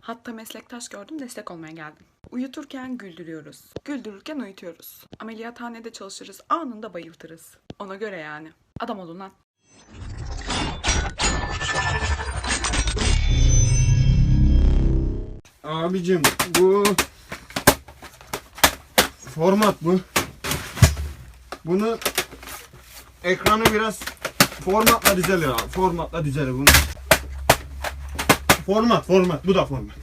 Hatta meslektaş gördüm destek olmaya geldim. Uyuturken güldürüyoruz. Güldürürken uyutuyoruz. Ameliyathanede çalışırız anında bayıltırız. Ona göre yani. Adam olun lan. Abicim bu format bu. Bunu ekranı biraz formatla düzelir abi. Formatla düzelir bunu. Format format bu da format.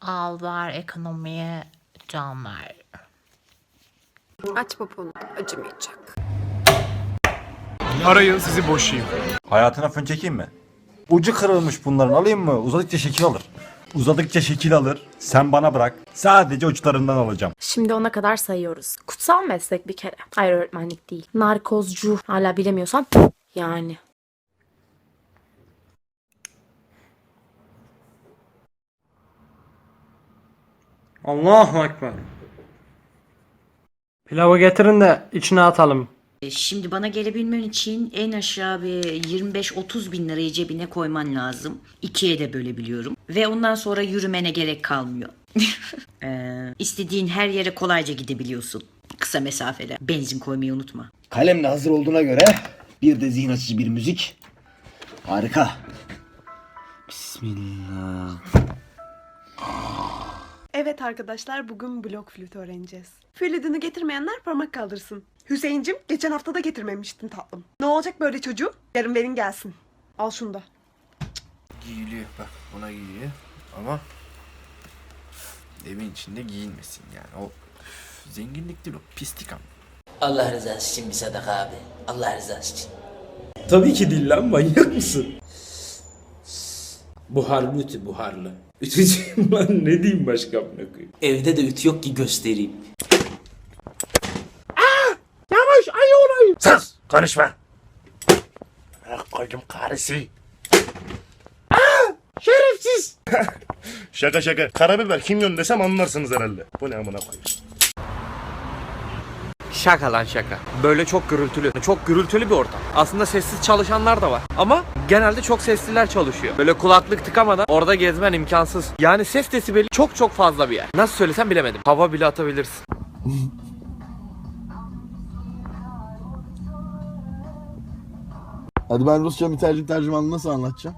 Al ver ekonomiye can ver. Aç poponu acımayacak. Arayın sizi boşayayım. Hayatına fön çekeyim mi? Ucu kırılmış bunların alayım mı? Uzadıkça şekil alır. Uzadıkça şekil alır. Sen bana bırak. Sadece uçlarından alacağım. Şimdi ona kadar sayıyoruz. Kutsal meslek bir kere. Hayır öğretmenlik değil. Narkozcu. Hala bilemiyorsan yani. Allahu Ekber. Pilavı getirin de içine atalım. E, Şimdi bana gelebilmen için en aşağı bir 25-30 bin lirayı cebine koyman lazım. İkiye de bölebiliyorum. Ve ondan sonra yürümene gerek kalmıyor. ee, istediğin her yere kolayca gidebiliyorsun. Kısa mesafeler. Benzin koymayı unutma. Kalem de hazır olduğuna göre bir de zihin açıcı bir müzik. Harika. Bismillah. Evet arkadaşlar bugün blok flütü öğreneceğiz. Flütünü getirmeyenler parmak kaldırsın. Hüseyin'cim geçen hafta da getirmemiştin tatlım. Ne olacak böyle çocuğum? Yarın verin gelsin. Al şunu da. Giyiliyor bak buna giyiliyor ama evin içinde giyinmesin yani o üf, zenginlik değil o pislik ama. Allah rızası için bir sadaka abi. Allah rızası için. Tabii ki değil lan manyak mısın? Buharlı ütü buharlı. Ütücüyüm lan ne diyeyim başka amına koyayım. Evde de ütü yok ki göstereyim. Sus! Konuşma! Ah koydum karısı. şerefsiz! şaka şaka. Karabiber kimyon desem anlarsınız herhalde. Bu ne amına koyayım. Şaka lan şaka. Böyle çok gürültülü. Çok gürültülü bir ortam. Aslında sessiz çalışanlar da var. Ama genelde çok sesliler çalışıyor. Böyle kulaklık tıkamadan orada gezmen imkansız. Yani ses desibeli çok çok fazla bir yer. Nasıl söylesem bilemedim. Hava bile atabilirsin. Hadi ben Rusça mütercim tercümanını nasıl anlatacağım?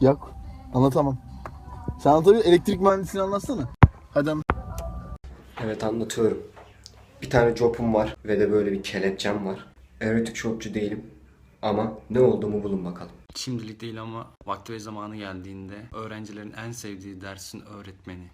Yok. Anlatamam. Sen anlatabilir elektrik mühendisliğini anlatsana. Hadi anlat. Evet anlatıyorum. Bir tane jobum var ve de böyle bir kelepçem var. Erotik shopçu değilim ama ne olduğumu bulun bakalım. Şimdilik değil ama vakti ve zamanı geldiğinde öğrencilerin en sevdiği dersin öğretmeni.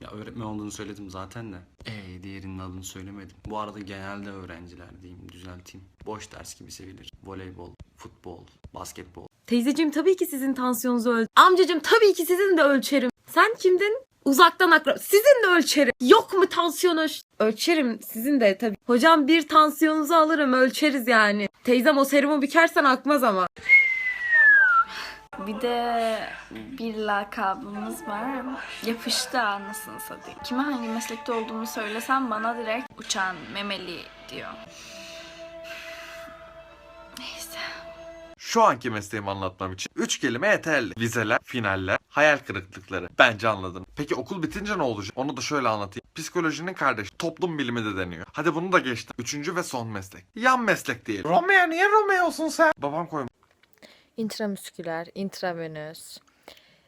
Ya öğretmen olduğunu söyledim zaten de. Ee diğerinin adını söylemedim. Bu arada genelde öğrenciler diyeyim düzelteyim. Boş ders gibi sevilir. Voleybol, futbol, basketbol. Teyzeciğim tabii ki sizin tansiyonunuzu öl... Amcacığım tabii ki sizin de ölçerim. Sen kimdin? Uzaktan akra... Sizin de ölçerim. Yok mu tansiyonu? ölç- Ölçerim sizin de tabii. Hocam bir tansiyonunuzu alırım ölçeriz yani. Teyzem o serumu bükersen akmaz ama. Bir de bir lakabımız var. Yapıştı anasını satayım. Kime hangi meslekte olduğumu söylesem bana direkt uçan memeli diyor. Şu anki mesleğimi anlatmam için 3 kelime yeterli. Vizeler, finaller, hayal kırıklıkları. Bence anladın. Peki okul bitince ne olacak? Onu da şöyle anlatayım. Psikolojinin kardeşi toplum bilimi de deniyor. Hadi bunu da geçtim. Üçüncü ve son meslek. Yan meslek diyelim. Romeo niye Romeo'sun sen? Babam koymuş. İntramüsküler, intravenöz,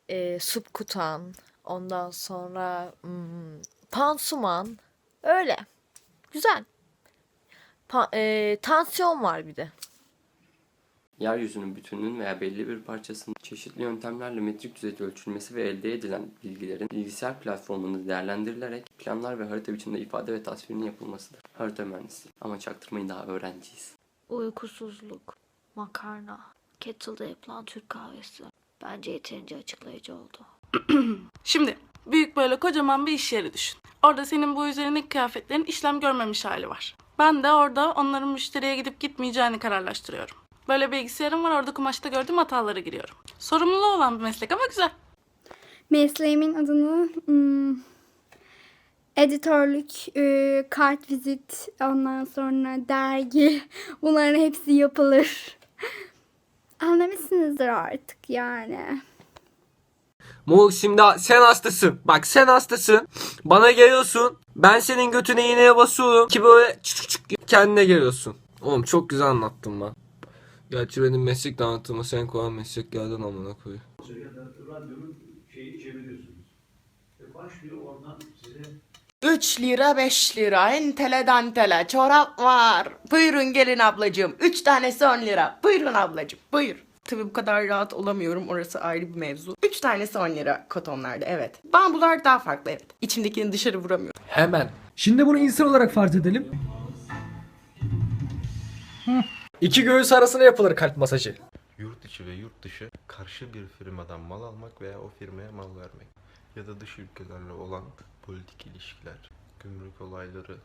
e, subkutan, ondan sonra hmm, pansuman. Öyle. Güzel. Pa- e, tansiyon var bir de. Yeryüzünün bütününün veya belli bir parçasının çeşitli yöntemlerle metrik düzeyde ölçülmesi ve elde edilen bilgilerin bilgisayar platformunda değerlendirilerek planlar ve harita biçiminde ifade ve tasvirinin yapılmasıdır. Harita mühendisliği. Ama çaktırmayın daha öğrenciyiz. Uykusuzluk, makarna, kettle'da yapılan Türk kahvesi. Bence yeterince açıklayıcı oldu. Şimdi büyük böyle kocaman bir iş yeri düşün. Orada senin bu üzerindeki kıyafetlerin işlem görmemiş hali var. Ben de orada onların müşteriye gidip gitmeyeceğini kararlaştırıyorum. Böyle bilgisayarım var orada kumaşta gördüğüm hataları giriyorum. Sorumluluğu olan bir meslek ama güzel. Mesleğimin adını hmm, editörlük, e, kart vizit, ondan sonra dergi bunların hepsi yapılır. Anlamışsınızdır artık yani. Mu şimdi sen hastasın. Bak sen hastasın. Bana geliyorsun. Ben senin götüne iğneye basıyorum. Ki böyle çık çık kendine geliyorsun. Oğlum çok güzel anlattın lan. Gerçi benim meslek anlattığımı sen koyan mesleklerden amına koyuyor. 3 lira 5 lira entele dantele çorap var. Buyurun gelin ablacığım. 3 tanesi 10 lira. Buyurun ablacığım buyur. Tabii bu kadar rahat olamıyorum. Orası ayrı bir mevzu. 3 tanesi 10 lira kotonlarda evet. Bambular daha farklı evet. İçimdekini dışarı vuramıyorum. Hemen. Şimdi bunu insan olarak farz edelim. İki göğüs arasına yapılır kalp masajı. Yurt içi ve yurt dışı karşı bir firmadan mal almak veya o firmaya mal vermek ya da dış ülkelerle olan politik ilişkiler, gümrük olayları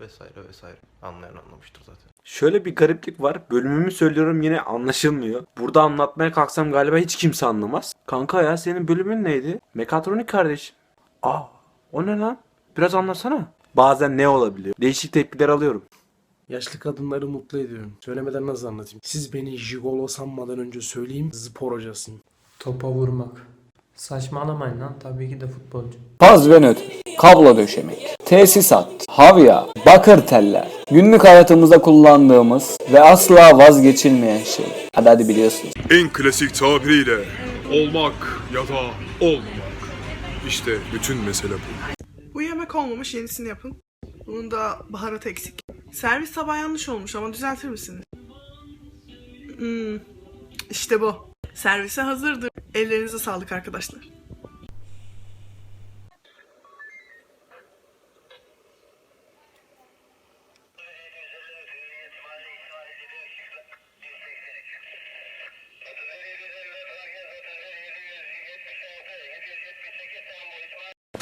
vesaire vesaire. Anlayan anlamıştır zaten. Şöyle bir gariplik var. Bölümümü söylüyorum yine anlaşılmıyor. Burada anlatmaya kalksam galiba hiç kimse anlamaz. Kanka ya senin bölümün neydi? Mekatronik kardeşim. Aa o ne lan? Biraz anlatsana. Bazen ne olabiliyor? Değişik tepkiler alıyorum. Yaşlı kadınları mutlu ediyorum. Söylemeden nasıl anlatayım? Siz beni jigolo sanmadan önce söyleyeyim spor hocasın. Topa vurmak. Saçmalamayın lan tabii ki de futbolcu. Gaz ve nötr, kablo döşemek, tesisat, havya, bakır teller, günlük hayatımızda kullandığımız ve asla vazgeçilmeyen şey. Hadi hadi biliyorsunuz. En klasik tabiriyle olmak ya da olmamak. İşte bütün mesele bu. Bu yemek olmamış yenisini yapın. Bunun da baharatı eksik. Servis sabah yanlış olmuş ama düzeltir misiniz? Hmm, işte bu. Servise hazırdır. Ellerinize sağlık arkadaşlar.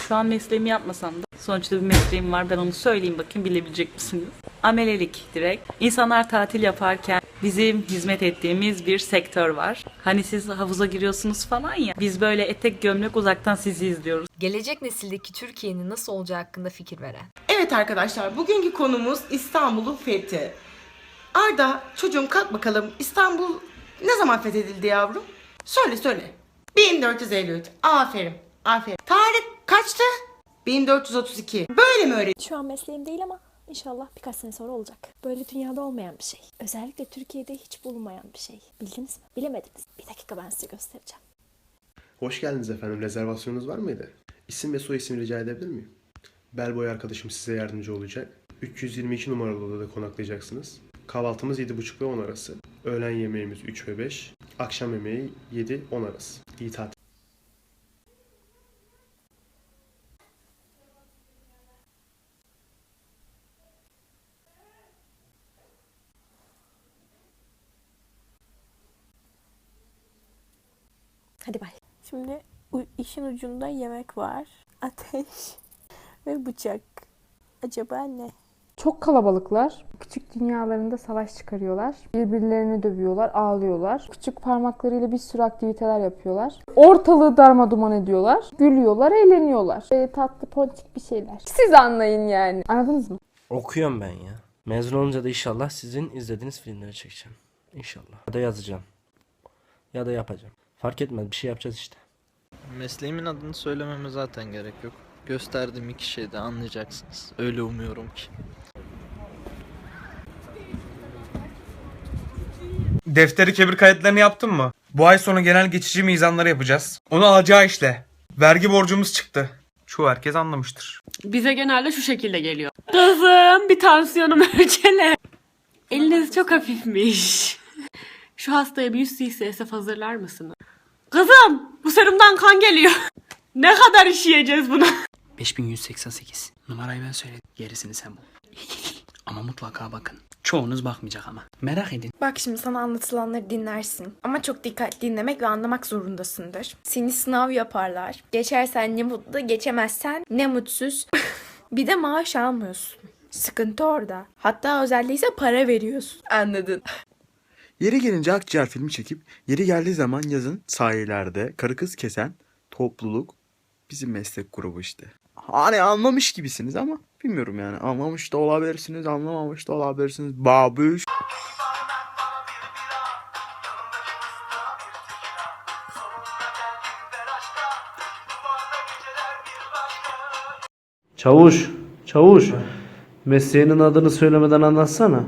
Şu an mesleğimi yapmasam da sonuçta bir mesleğim var. Ben onu söyleyeyim bakayım bilebilecek misiniz? Amelelik direkt. İnsanlar tatil yaparken bizim hizmet ettiğimiz bir sektör var. Hani siz havuza giriyorsunuz falan ya. Biz böyle etek gömlek uzaktan sizi izliyoruz. Gelecek nesildeki Türkiye'nin nasıl olacağı hakkında fikir veren. Evet arkadaşlar bugünkü konumuz İstanbul'un fethi. Arda çocuğum kalk bakalım İstanbul ne zaman fethedildi yavrum? Söyle söyle. 1453. Aferin. Aferin. Tarih kaçtı? 1432. Böyle mi öğret? Şu an mesleğim değil ama inşallah birkaç sene sonra olacak. Böyle dünyada olmayan bir şey. Özellikle Türkiye'de hiç bulunmayan bir şey. Bildiniz mi? Bilemediniz. Bir dakika ben size göstereceğim. Hoş geldiniz efendim. Rezervasyonunuz var mıydı? İsim ve soy isim rica edebilir miyim? Bellboy arkadaşım size yardımcı olacak. 322 numaralı odada konaklayacaksınız. Kahvaltımız 7.30 ve 10 arası. Öğlen yemeğimiz 3 ve 5. Akşam yemeği 7-10 arası. İyi tatil. Hadi bay. Şimdi işin ucunda yemek var. Ateş ve bıçak. Acaba ne? Çok kalabalıklar. Küçük dünyalarında savaş çıkarıyorlar. Birbirlerini dövüyorlar, ağlıyorlar. Küçük parmaklarıyla bir sürü aktiviteler yapıyorlar. Ortalığı darma duman ediyorlar. Gülüyorlar, eğleniyorlar. E, tatlı ponçik bir şeyler. Siz anlayın yani. Anladınız mı? Okuyorum ben ya. Mezun olunca da inşallah sizin izlediğiniz filmleri çekeceğim. İnşallah. Ya da yazacağım. Ya da yapacağım. Fark etmez bir şey yapacağız işte. Mesleğimin adını söylememe zaten gerek yok. Gösterdiğim iki şeyde anlayacaksınız. Öyle umuyorum ki. Defteri kebir kayıtlarını yaptın mı? Bu ay sonu genel geçici mizanları yapacağız. Onu alacağı işle. Vergi borcumuz çıktı. Çoğu herkes anlamıştır. Bize genelde şu şekilde geliyor. Kızım bir tansiyonum ölçene. Eliniz çok hafifmiş. Şu hastaya bir 100 cc hazırlar mısınız? Kızım bu serumdan kan geliyor. ne kadar işleyeceğiz bunu? 5188. Numarayı ben söyledim. Gerisini sen bul. ama mutlaka bakın. Çoğunuz bakmayacak ama. Merak edin. Bak şimdi sana anlatılanları dinlersin. Ama çok dikkatli dinlemek ve anlamak zorundasındır. Seni sınav yaparlar. Geçersen ne mutlu, geçemezsen ne mutsuz. bir de maaş almıyorsun. Sıkıntı orada. Hatta özellikle para veriyorsun. Anladın. Yeri gelince akciğer filmi çekip yeri geldiği zaman yazın sahillerde karı kız kesen topluluk bizim meslek grubu işte. Hani anlamış gibisiniz ama bilmiyorum yani. Anlamış da olabilirsiniz, anlamamış da olabilirsiniz. Babuş. Çavuş, çavuş. Mesleğinin adını söylemeden anlatsana.